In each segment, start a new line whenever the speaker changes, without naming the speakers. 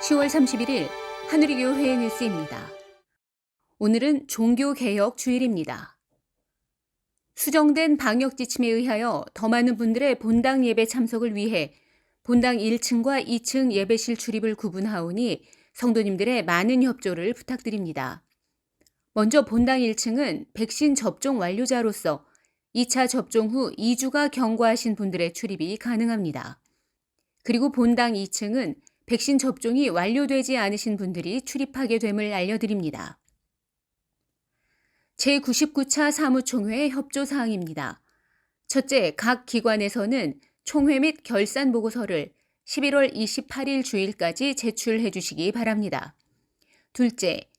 10월 31일 하늘이교회 뉴스입니다. 오늘은 종교개혁 주일입니다. 수정된 방역 지침에 의하여 더 많은 분들의 본당 예배 참석을 위해 본당 1층과 2층 예배실 출입을 구분하오니 성도님들의 많은 협조를 부탁드립니다. 먼저 본당 1층은 백신 접종 완료자로서 2차 접종 후 2주가 경과하신 분들의 출입이 가능합니다. 그리고 본당 2층은 백신 접종이 완료되지 않으신 분들이 출입하게 됨을 알려드립니다. 제99차 사무총회 협조 사항입니다. 첫째, 각 기관에서는 총회 및 결산 보고서를 11월 28일 주일까지 제출해 주시기 바랍니다. 둘째,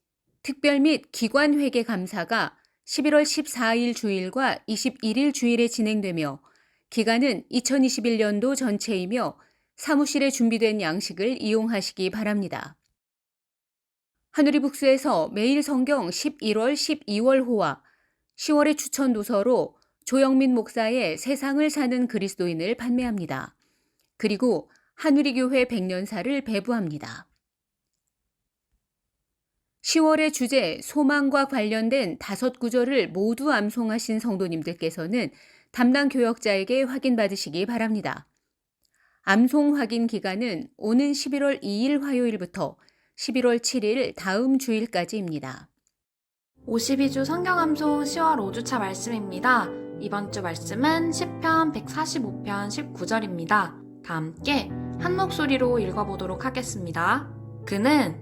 특별 및 기관 회계 감사가 11월 14일 주일과 21일 주일에 진행되며 기간은 2021년도 전체이며 사무실에 준비된 양식을 이용하시기 바랍니다. 하누리 북스에서 매일 성경 11월 12월 호와 10월의 추천 도서로 조영민 목사의 세상을 사는 그리스도인을 판매합니다. 그리고 하누리 교회 100년사를 배부합니다. 10월의 주제 소망과 관련된 다섯 구절을 모두 암송하신 성도님들께서는 담당 교역자에게 확인받으시기 바랍니다. 암송 확인 기간은 오는 11월 2일 화요일부터 11월 7일 다음 주일까지입니다.
52주 성경암송 10월 5주차 말씀입니다. 이번 주 말씀은 10편 145편 19절입니다. 다 함께 한 목소리로 읽어보도록 하겠습니다. 그는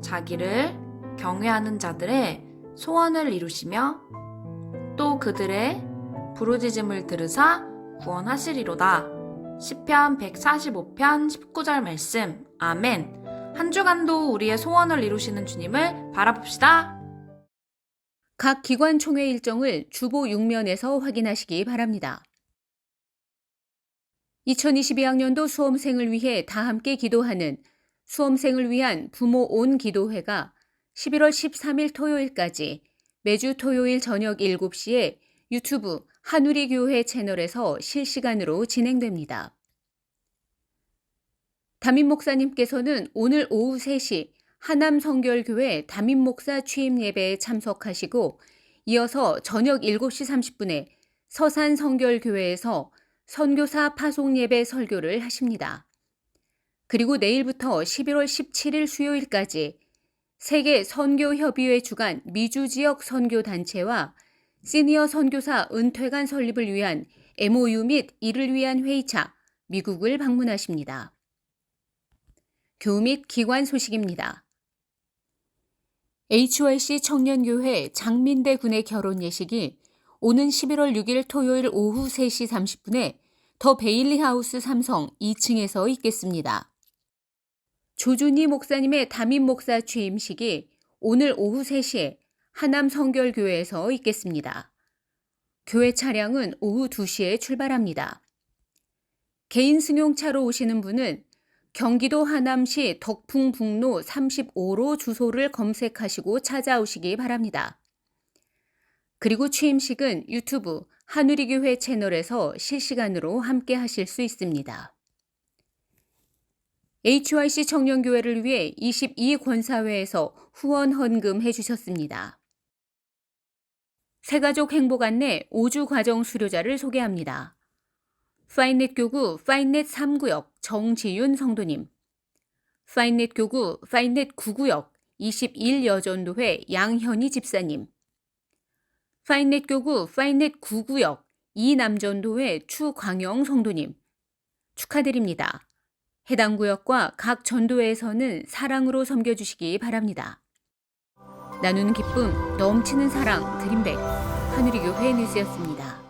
자기를 경외하는 자들의 소원을 이루시며 또 그들의 부르짖음을 들으사 구원하시리로다. 10편 145편 19절 말씀. 아멘. 한 주간도 우리의 소원을 이루시는 주님을 바라봅시다.
각 기관 총회 일정을 주보 6면에서 확인하시기 바랍니다. 2022학년도 수험생을 위해 다 함께 기도하는 수험생을 위한 부모 온 기도회가 11월 13일 토요일까지 매주 토요일 저녁 7시에 유튜브 한우리 교회 채널에서 실시간으로 진행됩니다. 담임 목사님께서는 오늘 오후 3시 하남 성결교회 담임 목사 취임 예배에 참석하시고 이어서 저녁 7시 30분에 서산 성결교회에서 선교사 파송 예배 설교를 하십니다. 그리고 내일부터 11월 17일 수요일까지 세계 선교협의회 주관 미주 지역 선교 단체와 시니어 선교사 은퇴관 설립을 위한 MOU 및 이를 위한 회의차 미국을 방문하십니다. 교우 및 기관 소식입니다. HYC 청년교회 장민대 군의 결혼 예식이 오는 11월 6일 토요일 오후 3시 30분에 더 베일리 하우스 삼성 2층에서 있겠습니다. 조준희 목사님의 담임 목사 취임식이 오늘 오후 3시에 하남 성결교회에서 있겠습니다. 교회 차량은 오후 2시에 출발합니다. 개인 승용차로 오시는 분은 경기도 하남시 덕풍북로 35로 주소를 검색하시고 찾아오시기 바랍니다. 그리고 취임식은 유튜브 하누리교회 채널에서 실시간으로 함께 하실 수 있습니다. HYC 청년교회를 위해 22권사회에서 후원 헌금 해 주셨습니다. 새가족 행복 안내 5주 과정 수료자를 소개합니다. 파인넷 교구 파인넷 3구역 정지윤 성도님 파인넷 교구 파인넷 9구역 21여전도회 양현희 집사님 파인넷 교구 파인넷 9구역 이남전도회 추광영 성도님 축하드립니다. 해당 구역과 각 전도회에서는 사랑으로 섬겨주시기 바랍니다. 나누는 기쁨, 넘치는 사랑, 드림백, 하늘이 교회 뉴스였습니다.